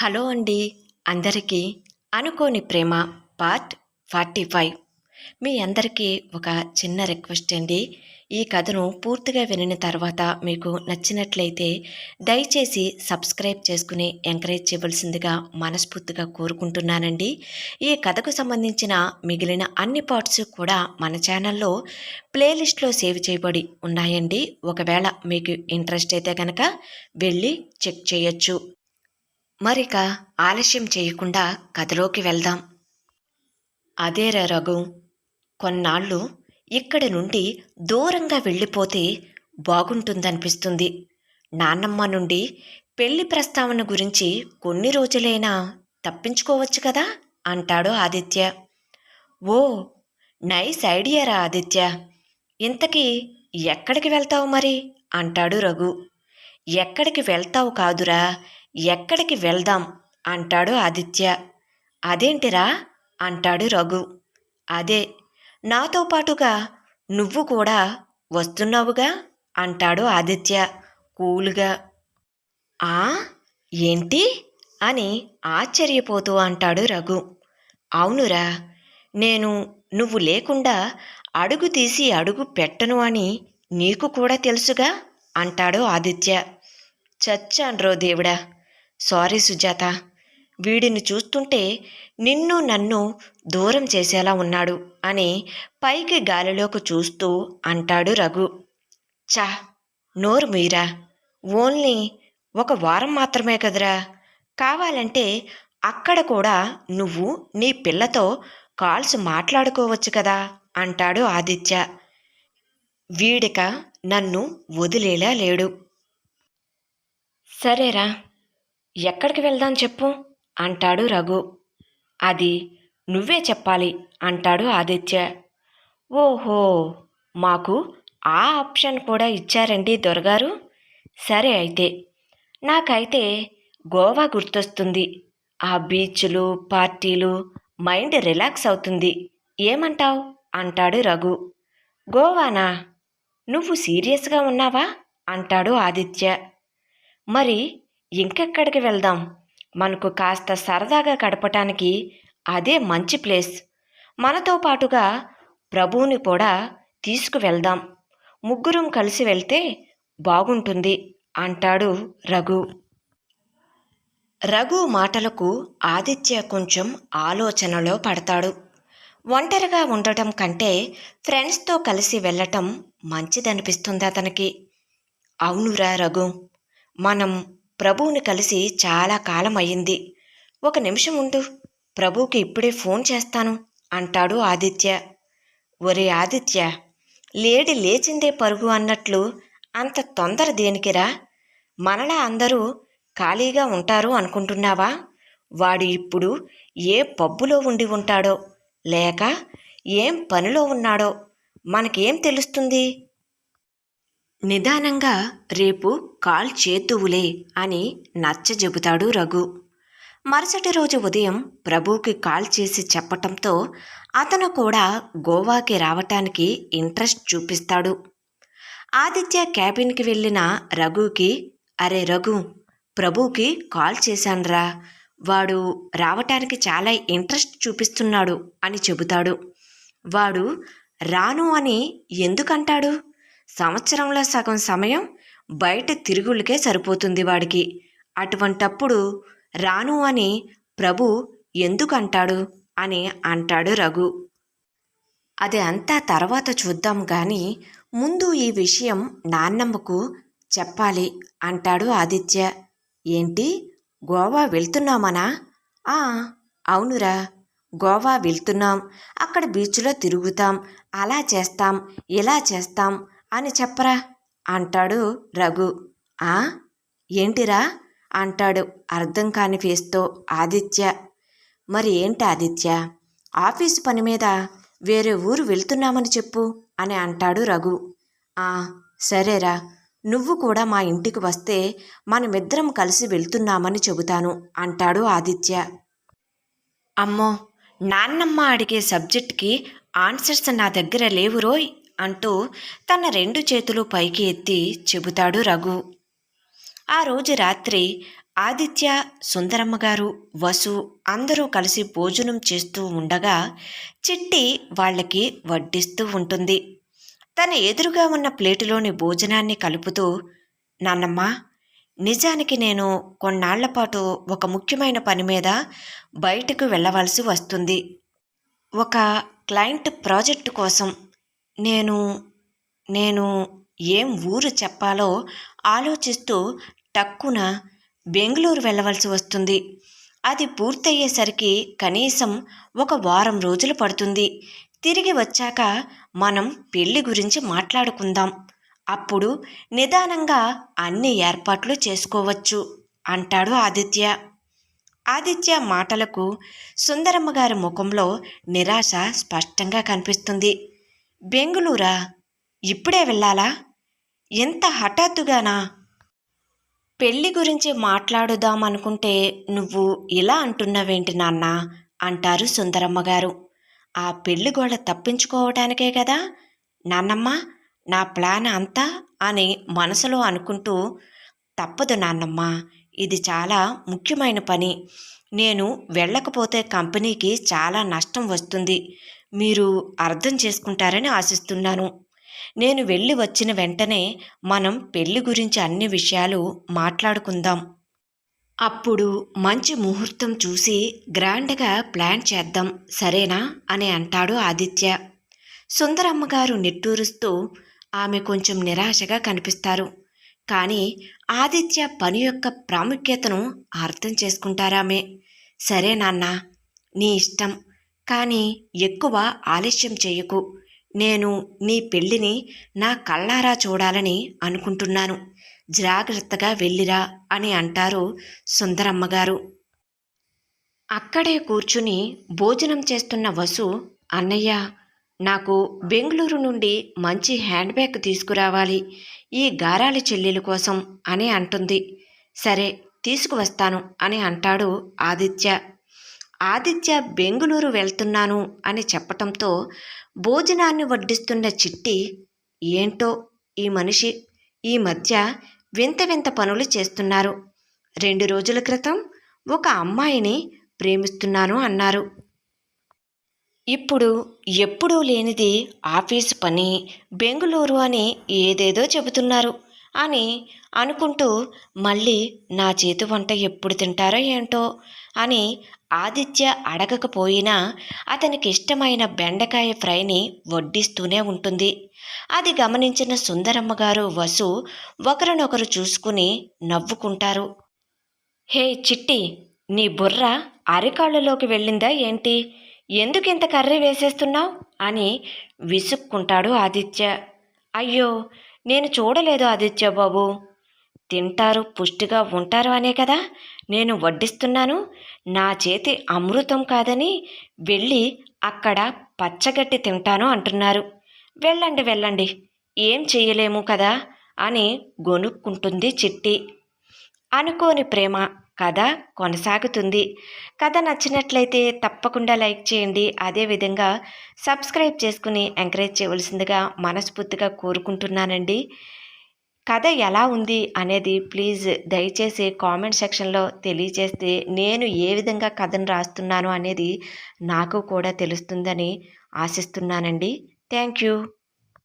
Hello అండి. అందరికీ Anukoni Prema part forty five. మీ అందరికీ ఒక చిన్న రిక్వెస్ట్ అండి. ఈ కథను పూర్తిగా వినిన తర్వాత మీకు నచ్చినట్లయితే దయచేసి సబ్స్క్రైబ్ చేసుకుని ఎంకరేజ్ చేయవలసిందిగా మనస్ఫూర్తిగా కోరుకుంటున్నానండి. ఈ కథకు సంబంధించిన మిగిలిన అన్ని పార్ట్స్ కూడా మన ఛానల్లో ప్లేలిస్ట్లో సేవ్ చేయబడి ఉన్నాయండి. ఒకవేళ మీకు ఇంట్రెస్ట్ అయితే కనుక వెళ్ళి చెక్ చేయొచ్చు. మరిక ఆలస్యం చేయకుండా కథలోకి వెళ్దాం. అదేరా రఘు. కొన్నాళ్ళు ఇక్కడి నుండి దూరంగా వెళ్ళిపోతే బాగుంటుందనిపిస్తుంది. నాన్నమ్మ నుండి పెళ్ళి ప్రస్తావన గురించి కొన్ని రోజులైనా తప్పించుకోవచ్చు కదా? అంటాడు ఆదిత్య. ఓ నైస్ ఐడియారా ఆదిత్య. ఇంతకీ ఎక్కడికి వెళ్తావు మరి? అంటాడు రఘు. ఎక్కడికి వెళ్తావు కాదురా? ఎక్కడికి వెళ్దాం? అంటాడు ఆదిత్య. అదేంటిరా? అంటాడు రఘు. అదే నాతో పాటుగా నువ్వు కూడా వస్తున్నావుగా? అంటాడు ఆదిత్య కూల్గా. ఆ? ఏంటి? అని ఆశ్చర్యపోతూ అంటాడు రఘు. అవునురా నేను నువ్వు లేకుండా అడుగు తీసి అడుగు పెట్టను అని నీకు కూడా తెలుసుగా? అంటాడు ఆదిత్య. చచ్చాన్రో దేవుడా సారీ సుజాత. వీడిని చూస్తుంటే నిన్ను నన్ను దూరం చేసేలా ఉన్నాడు అని పైకి గాలిలోకి చూస్తూ అంటాడు రఘు. చా నోరు మీరా. ఓన్లీ ఒక వారం మాత్రమే కదరా. కావాలంటే అక్కడ కూడా నువ్వు నీ పిల్లతో కాల్స్ మాట్లాడుకోవచ్చు కదా అంటాడు ఆదిత్య. వీడిక నన్ను వదిలేలా లేడు. సరేరా. ఎక్కడికి వెళ్దాం చెప్పు? అంటాడు రఘు. అది నువ్వే చెప్పాలి అంటాడు ఆదిత్య. ఓహో మాకు ఆ ఆప్షన్ కూడా ఇచ్చారండి దొరగారు. సరే అయితే నాకైతే గోవా గుర్తొస్తుంది. ఆ బీచ్లు పార్టీలు మైండ్ రిలాక్స్ అవుతుంది. ఏమంటావు? అంటాడు రఘు. గోవానా? నువ్వు సీరియస్గా ఉన్నావా? అంటాడు ఆదిత్య. మరి ఇంకెక్కడికి వెళ్దాం? మనకు కాస్త సరదాగా గడపటానికి అదే మంచి ప్లేస్. మనతో పాటుగా ప్రభువుని కూడా తీసుకువెళ్దాం. ముగ్గురం కలిసి వెళ్తే బాగుంటుంది అంటాడు రఘు. రఘు మాటలకు ఆదిత్య కొంచెం ఆలోచనలో పడతాడు. ఒంటరిగా ఉండటం కంటే ఫ్రెండ్స్తో కలిసి వెళ్ళటం మంచిదనిపిస్తుంది అతనికి. అవునురా రఘు మనం ప్రభువుని కలిసి చాలా కాలం అయ్యింది ఒక నిమిషం ఉండు ప్రభువుకి ఇప్పుడే ఫోన్ చేస్తాను అంటాడు ఆదిత్య. ఒరే ఆదిత్య లేడి లేచిందే పరుగు అన్నట్లు అంత తొందర దేనికిరా? మనలా అందరూ ఖాళీగా ఉంటారు అనుకుంటున్నావా? వాడు ఇప్పుడు ఏ పబ్బులో ఉండి ఉంటాడో లేక ఏం పనిలో ఉన్నాడో మనకేం తెలుస్తుంది? నిదానంగా రేపు కాల్ చేతువులే అని నచ్చ చెబుతాడు రఘు. మరుసటి రోజు ఉదయం ప్రభుకి కాల్ చేసి చెప్పటంతో అతను కూడా గోవాకి రావటానికి ఇంట్రెస్ట్ చూపిస్తాడు. ఆదిత్య క్యాబిన్కి వెళ్ళిన రఘుకి అరే రఘు ప్రభుకి కాల్ చేశాన్రా. వాడు రావటానికి చాలా ఇంట్రెస్ట్ చూపిస్తున్నాడు అని చెబుతాడు. వాడు రాను అని ఎందుకంటాడు? సంవత్సరంలో సగం సమయం బయట తిరుగులకే సరిపోతుంది వాడికి. అటువంటప్పుడు రాను అని ప్రభు ఎందుకంటాడు అని అంటాడు రఘు. అది అంతా తర్వాత చూద్దాం గాని ముందు ఈ విషయం నాన్నమ్మకు చెప్పాలి అంటాడు ఆదిత్య. ఏంటి? గోవా వెళ్తున్నామనా? ఆ అవునురా. గోవా వెళ్తున్నాం. అక్కడ బీచ్లో తిరుగుతాం. అలా చేస్తాం. ఇలా చేస్తాం. అని చెప్పరా? అంటాడు రఘు. ఆ? ఏంటిరా? అంటాడు అర్థం కాని ఫేస్తో ఆదిత్య. మరి ఏంటి ఆదిత్య? ఆఫీసు పని మీద వేరే ఊరు వెళ్తున్నామని చెప్పు అని అంటాడు రఘు. ఆ సరేరా. నువ్వు కూడా మా ఇంటికి వస్తే మనమిద్దరం కలిసి వెళ్తున్నామని చెబుతాను అంటాడు ఆదిత్య. అమ్మో నాన్నమ్మ అడిగే సబ్జెక్ట్కి ఆన్సర్స్ నా దగ్గర లేవు రోయ్. అంటూ తన రెండు చేతులు పైకి ఎత్తి చెబుతాడు రఘు. ఆ రోజు రాత్రి ఆదిత్య సుందరమ్మ గారు వసు అందరూ కలిసి భోజనం చేస్తూ ఉండగా చిట్టి వాళ్ళకి వడ్డిస్తూ ఉంటుంది. తన ఎదురుగా ఉన్న ప్లేటులోని భోజనాన్ని కలుపుతూ నాన్నమ్మ నిజానికి నేను కొన్నాళ్ళ పాటు ఒక ముఖ్యమైన పని మీద బయటకు వెళ్ళవలసి వస్తుంది. ఒక క్లయింట్ ప్రాజెక్టు కోసం నేను నేను ఏం ఊరు చెప్పాలో ఆలోచిస్తూ టక్కున బెంగళూరు వెళ్ళవలసి వస్తుంది. అది పూర్తయ్యేసరికి కనీసం ఒక వారం రోజులు పడుతుంది. తిరిగి వచ్చాక మనం పెళ్ళి గురించి మాట్లాడుకుందాం. అప్పుడు నిదానంగా అన్ని ఏర్పాట్లు చేసుకోవచ్చు అంటాడు ఆదిత్య. ఆదిత్య మాటలకు సుందరమ్మ గారి ముఖంలో నిరాశ స్పష్టంగా కనిపిస్తుంది. బెంగుళూరా? ఇప్పుడే వెళ్ళాలా? ఎంత హఠాత్తుగానా? పెళ్ళి గురించి మాట్లాడుదామనుకుంటే నువ్వు ఇలా అంటున్నావేంటి నాన్న? అంటారు సుందరమ్మ గారు ఆ పెళ్ళి గోడ తప్పించుకోవటానికే కదా నాన్నమ్మ నా ప్లాన్ అంతా అని మనసులో అనుకుంటూ తప్పదు నాన్నమ్మ ఇది చాలా ముఖ్యమైన పని. నేను వెళ్ళకపోతే కంపెనీకి చాలా నష్టం వస్తుంది. మీరు అర్థం చేసుకుంటారని ఆశిస్తున్నాను. నేను వెళ్ళి వచ్చిన వెంటనే మనం పెళ్ళి గురించి అన్ని విషయాలు మాట్లాడుకుందాం. అప్పుడు మంచి ముహూర్తం చూసి గ్రాండ్గా ప్లాన్ చేద్దాం సరేనా? అని అంటాడు ఆదిత్య. సుందరమ్మ గారు నిట్టూరుస్తూ ఆమె కొంచెం నిరాశగా కనిపిస్తారు. కానీ ఆదిత్య పని యొక్క ప్రాముఖ్యతను అర్థం చేసుకుంటారామే. సరే నాన్న నీ ఇష్టం. కానీ ఎక్కువ ఆలస్యం చేయకు. నేను నీ పెళ్ళిని నా కళ్ళారా చూడాలని అనుకుంటున్నాను. జాగ్రత్తగా వెళ్ళిరా అని అంటారు సుందరమ్మగారు. అక్కడే కూర్చుని భోజనం చేస్తున్న వసు అన్నయ్య నాకు బెంగళూరు నుండి మంచి హ్యాండ్ బ్యాగ్ తీసుకురావాలి. ఈ గారాలి చెల్లెల కోసం అని అంటుంది. సరే తీసుకువస్తాను అని అంటాడు ఆదిత్య. ఆదిత్య బెంగుళూరు వెళ్తున్నాను అని చెప్పటంతో భోజనాన్ని వడ్డిస్తున్న చిట్టి ఏంటో ఈ మనిషి? ఈ మధ్య వింత వింత పనులు చేస్తున్నారు. రెండు రోజుల క్రితం ఒక అమ్మాయిని ప్రేమిస్తున్నాను అన్నారు. ఇప్పుడు ఎప్పుడూ లేనిది ఆఫీసు పని బెంగుళూరు అని ఏదేదో చెబుతున్నారు అని అనుకుంటూ మళ్ళీ నా చేతి వంట ఎప్పుడు తింటారో ఏంటో అని ఆదిత్య అడగకపోయినా అతనికి ఇష్టమైన బెండకాయ ఫ్రైని వడ్డిస్తూనే ఉంటుంది. అది గమనించిన సుందరమ్మ గారు వసు ఒకరినొకరు చూసుకుని నవ్వుకుంటారు. హే చిట్టి నీ బుర్ర అరికాళ్ళలోకి వెళ్ళిందా ఏంటి? ఎందుకింత కర్రీ వేసేస్తున్నావు? అని విసుక్కుంటాడు ఆదిత్య. అయ్యో నేను చూడలేదు ఆదిత్య బాబు. తింటారు పుష్టిగా ఉంటారు అనే కదా? నేను వడ్డిస్తున్నాను. నా చేతి అమృతం కాదని వెళ్ళి అక్కడ పచ్చగట్టి తింటాను అంటున్నారు. వెళ్ళండి వెళ్ళండి. ఏం చెయ్యలేము కదా అని గొనుక్కుంటుంది చిట్టి. అనుకోని ప్రేమ కథ కొనసాగుతుంది. కథ నచ్చినట్లయితే తప్పకుండా లైక్ చేయండి. అదేవిధంగా సబ్స్క్రైబ్ చేసుకుని ఎంకరేజ్ చేయవలసిందిగా మనస్ఫూర్తిగా కోరుకుంటున్నానండి. కథ ఎలా ఉంది అనేది ప్లీజ్ దయచేసి కామెంట్ సెక్షన్లో తెలియజేస్తే నేను ఏ విధంగా కథను రాస్తున్నాను అనేది నాకు కూడా తెలుస్తుందని ఆశిస్తున్నానండి. Thank you